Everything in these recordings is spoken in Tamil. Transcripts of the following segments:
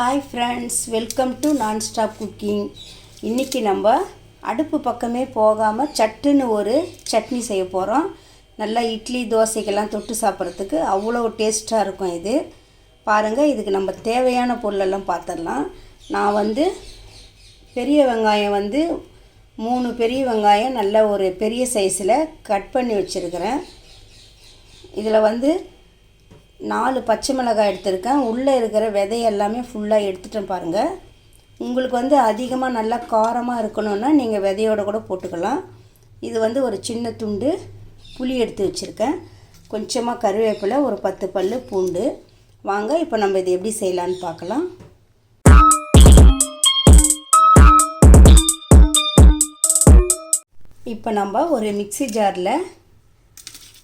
Hi friends welcome to non stop cooking இன்றைக்கி நம்ம அடுப்பு பக்கமே போகாமல் சட்டுன்னு ஒரு சட்னி செய்ய போகிறோம் நல்லா இட்லி தோசைக்கெல்லாம் தொட்டு சாப்பிட்றதுக்கு அவ்வளோ டேஸ்ட்டாக இருக்கும் இது. பாருங்கள் இதுக்கு நம்ம தேவையான பொருளெல்லாம் பார்த்துடலாம் நான் வந்து பெரிய வெங்காயம் வந்து மூணு பெரிய வெங்காயம் நல்ல ஒரு பெரிய சைஸில் கட் பண்ணி வச்சுருக்கிறேன். இதில் வந்து நாலு பச்சை மிளகாய் எடுத்திருக்கேன். உள்ளே இருக்கிற விதை எல்லாமே ஃபுல்லாக எடுத்துட்டேன் பாருங்கள் உங்களுக்கு வந்து அதிகமாக நல்லா காரமாக இருக்கணும்னா நீங்கள் விதையோட கூட போட்டுக்கலாம். இது வந்து ஒரு சின்ன துண்டு புளி எடுத்து வச்சுருக்கேன். கொஞ்சமாக கருவேப்பிலை ஒரு பத்து பல் பூண்டு. வாங்க இப்போ நம்ம இது எப்படி செய்யலான்னு பார்க்கலாம். இப்போ நம்ம ஒரு மிக்ஸி ஜாரில்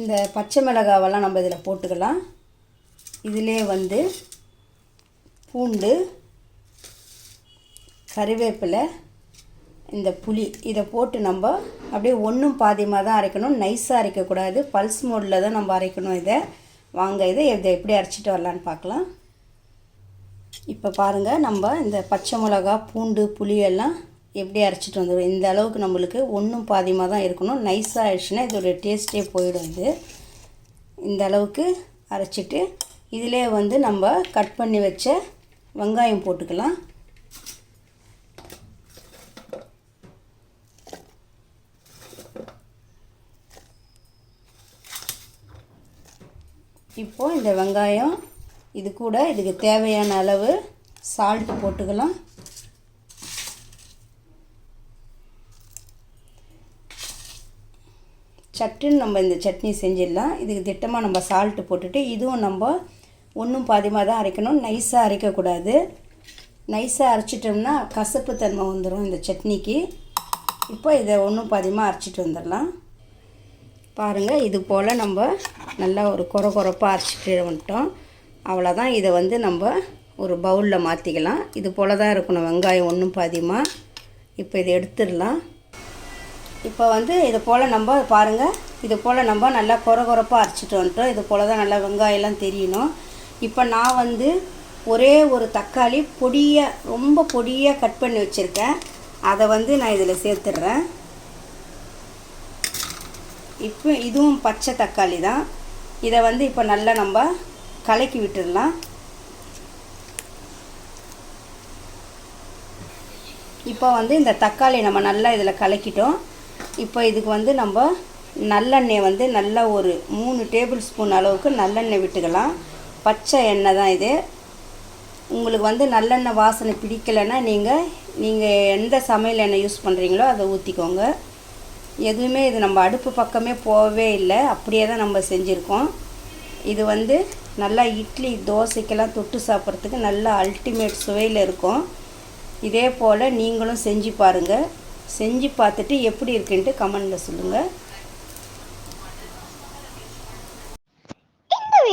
இந்த பச்சை மிளகாவெல்லாம் நம்ம இதில் போட்டுக்கலாம். இதிலே வந்து பூண்டு கருவேப்பிலை இந்த புளி இதை போட்டு நம்ம அப்படியே ஒன்றும் பாதியமாக தான் அரைக்கணும். நைஸாக அரைக்கக்கூடாது. பல்ஸ் மோடில் தான் நம்ம அரைக்கணும் இதை. வாங்க இதை இதை எப்படி அரைச்சிட்டு வரலான்னு பார்க்கலாம். இப்போ பாருங்கள் நம்ம இந்த பச்சை மிளகா பூண்டு புளி எல்லாம் எப்படி அரைச்சிட்டு வந்துடும் இந்த அளவுக்கு நம்மளுக்கு ஒன்றும் பாதியமாக தான் இருக்கணும். நைஸாக ஆயிடுச்சுன்னா இதோடைய டேஸ்ட்டே போயிடும் இது. இந்த அளவுக்கு அரைச்சிட்டு இதிலே வந்து நம்ம கட் பண்ணி வச்ச வெங்காயம் போட்டுக்கலாம். இப்போது இந்த வெங்காயம் இது கூட இதுக்கு தேவையான அளவு சால்ட் போட்டுக்கலாம். சட்டுன்னு நம்ம இந்த சட்னி செஞ்சிடலாம். இதுக்கு திட்டமாக நம்ம சால்ட்டு போட்டுட்டு இதுவும் நம்ம ஒன்றும் பாதிமாக தான் அரைக்கணும். நைஸாக அரைக்கக்கூடாது. நைஸாக அரைச்சிட்டோம்னா கசப்பு தன்மை வந்துடும் இந்த சட்னிக்கு. இப்போ இதை ஒன்றும் பாதியமாக அரைச்சிட்டு வந்துடலாம். பாருங்கள் இது போல் நம்ம நல்லா ஒரு குறை குறைப்பாக அரைச்சிட்டு வந்துட்டோம். அவ்வளோதான் இதை வந்து நம்ம ஒரு பவுலில் மாற்றிக்கலாம் இது போல் தான் இருக்கணும். வெங்காயம் ஒன்றும் பாதியமாக இப்போ இதை எடுத்துடலாம். இப்போ வந்து இது போல் நம்ம பாருங்கள் இது போல் நம்ம நல்லா குறை குறைப்பாக அரைச்சிட்டு வந்துட்டோம். இது போல் தான் நல்லா வெங்காயம்லாம் தெரியணும். இப்போ நான் வந்து ஒரே ஒரு தக்காளி பொடியாக ரொம்ப பொடியாக கட் பண்ணி வச்சுருக்கேன். அதை வந்து நான் இதில் சேர்த்துடுறேன். இப்போ இதுவும் பச்சை தக்காளி தான். இதை வந்து இப்போ நல்லா நம்ம கலக்கி விட்டுடலாம். இப்போ வந்து இந்த தக்காளி நம்ம நல்லா இதில் கலக்கிட்டோம். இப்போ இதுக்கு வந்து நம்ம நல்லெண்ணெய் வந்து நல்லா ஒரு மூணு டேபிள் ஸ்பூன் அளவுக்கு நல்லெண்ணெய் விட்டுக்கலாம். பச்சை எண்ணெய் தான் இது. உங்களுக்கு வந்து நல்லெண்ணெய் வாசனை பிடிக்கலைன்னா நீங்கள் நீங்கள் எந்த சமையல் எண்ணெய் யூஸ் பண்ணுறீங்களோ அதை ஊற்றிக்கோங்க எதுவுமே இது நம்ம அடுப்பு பக்கமே போகவே இல்லை. அப்படியே தான் நம்ம செஞ்சுருக்கோம். இது வந்து நல்லா இட்லி தோசைக்கெல்லாம் தொட்டு சாப்பிட்றதுக்கு நல்லா அல்டிமேட் சுவையில் இருக்கும். இதே போல் நீங்களும் செஞ்சு பாருங்கள் செஞ்சு பார்த்துட்டு எப்படி இருக்குன்ட்டு கமெண்டில் சொல்லுங்கள் இந்த